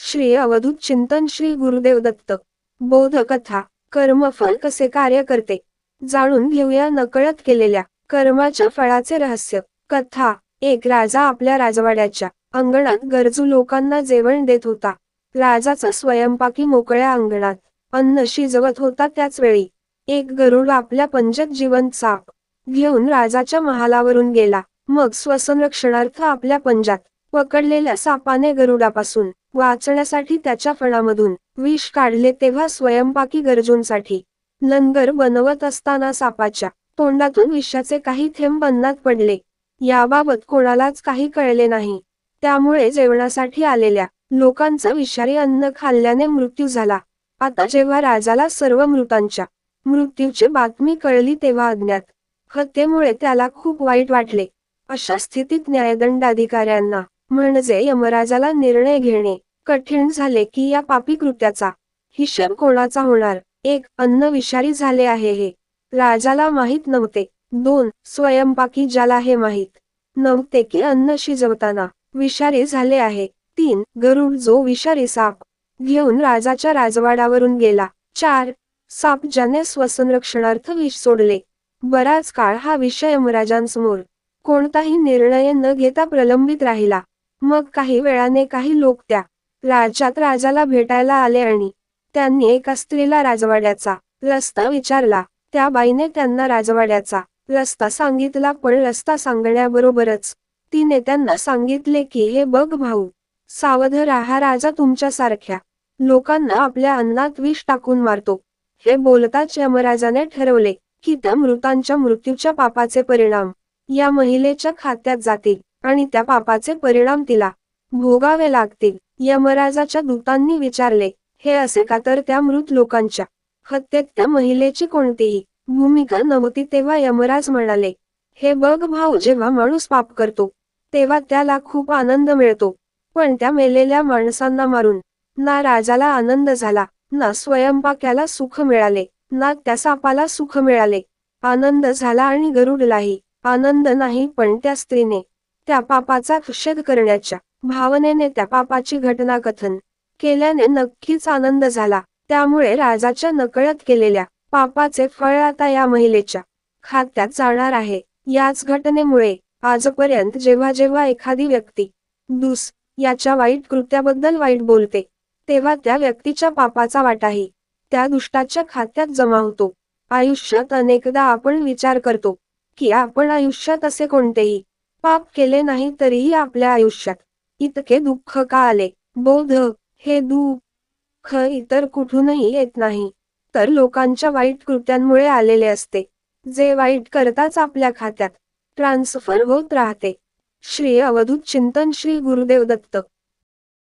श्री अवधूत चिंतन श्री गुरुदेव दत्त. बोध कथा कर्मफल कसे कार्य करते? जाणून घेऊया नकळत केलेल्या कर्माच्या फळाचे रहस्य. कथा एक राजा आपल्या राजवाड्याच्या अंगणात गरजू लोकांना जेवण देत होता. राजाचा स्वयंपाकी मोकळ्या अंगणात अन्न शिजवत होता त्याच वेळी. एक गरुड आपल्या पंजत जिवंत साप घेऊन राजाच्या महालावरून गेला. मग स्वसंरक्षणार्थ आपल्या पंजात पकडलेल्या सापाने गरुडापासून वाचण्यासाठी त्याच्या फणामधून विष काढले तेव्हा स्वयंपाकी गरजूंसाठी लंगर बनवत असताना सापाच्या तोंडातून विषाचे काही थेंब अन्नात पडले. याबाबत कोणालाच काही कळले नाही. त्यामुळे जेवणासाठी आलेल्या लोकांचा विषारी अन्न खाल्ल्याने मृत्यू झाला. आता जेव्हा राजाला सर्व मृतांच्या मृत्यूची बातमी कळली तेव्हा अज्ञात हत्येमुळे त्याला खूप वाईट वाटले. अशा स्थितीत न्यायदंडाधिकाऱ्यांना म्हणजे यमराजाला निर्णय घेणे. कठीण झाले की या पापी कृत्याचा हिशेब कोणाचा होणार? एक अन्न विषारी झाले आहे हे. राजाला माहीत नव्हते. दोन स्वयंपाकी ज्याला हे माहीत नव्हते की अन्न शिजवताना विषारी झाले आहे. तीन गरुड जो विषारी साप घेऊन राजाच्या राजवाड्यावरून गेला. चार साप ज्याने स्वसंरक्षणार्थ विष सोडले. बराच काळ हा विषय यमराजांसमोर कोणताही निर्णय न घेता प्रलंबित राहिला. मग काही वेळाने काही लोक त्या राज्यात राजाला भेटायला आले आणि त्यांनी एका स्त्रीला राजवाड्याचा रस्ता विचारला. त्या बाईने त्यांना राजवाड्याचा रस्ता सांगितला पण रस्ता सांगण्याबरोबरच तिने त्यांना सांगितले की हे बघ भाऊ सावध राहा राजा तुमच्यासारख्या लोकांना आपल्या अन्नात विष टाकून मारतो हे बोलताच यमराजाने ठरवले की त्या मृतांच्या मृत्यूच्या पापाचे परिणाम या महिलेच्या खात्यात जातील. आणि त्या पापाचे परिणाम तिला भोगावे लागतील. यमराजाच्या दूतांनी विचारले हे असे का तर त्या मृत लोकांच्या हत्येत त्या महिलेची कोणतीही भूमिका नव्हती? तेव्हा यमराज म्हणाले हे बघ भाऊ जेव्हा माणूस पाप करतो तेव्हा त्याला खूप आनंद मिळतो. पण त्या मेलेल्या माणसांना मारून ना राजाला आनंद झाला ना स्वयंपाक्याला सुख मिळाले ना त्या सापाला सुख मिळाले. आनंद झाला आणि गरुडलाही आनंद नाही पण त्या स्त्रीने त्या पापाचा निषेध करण्याच्या भावनेने त्या पापाची घटना कथन केल्याने नक्कीच आनंद झाला. त्यामुळे राजाच्या नकळत केलेल्या पापाचे फळ आता या महिलेच्या खात्यात जाणार आहे. याच घटनेमुळे आजपर्यंत जेव्हा जेव्हा एखादी व्यक्ती दुस याच्या वाईट कृत्याबद्दल वाईट बोलते तेव्हा त्या व्यक्तीच्या पापाचा वाटाही त्या दुष्टाच्या खात्यात जमा होतो. आयुष्यात अनेकदा आपण विचार करतो की आपण आयुष्यात असे कोणतेही पाप केले नाही तरीही आपल्या आयुष्यात इतके दुःख का आले? बोध हे दुःख इतर कुठूनही येत नाही. तर लोकांच्या वाईट कृत्यांमुळे आलेले असते. जे वाईट करताच आपल्या खात्यात ट्रान्सफर होत राहते. श्री अवधूत चिंतन श्री गुरुदेव दत्त.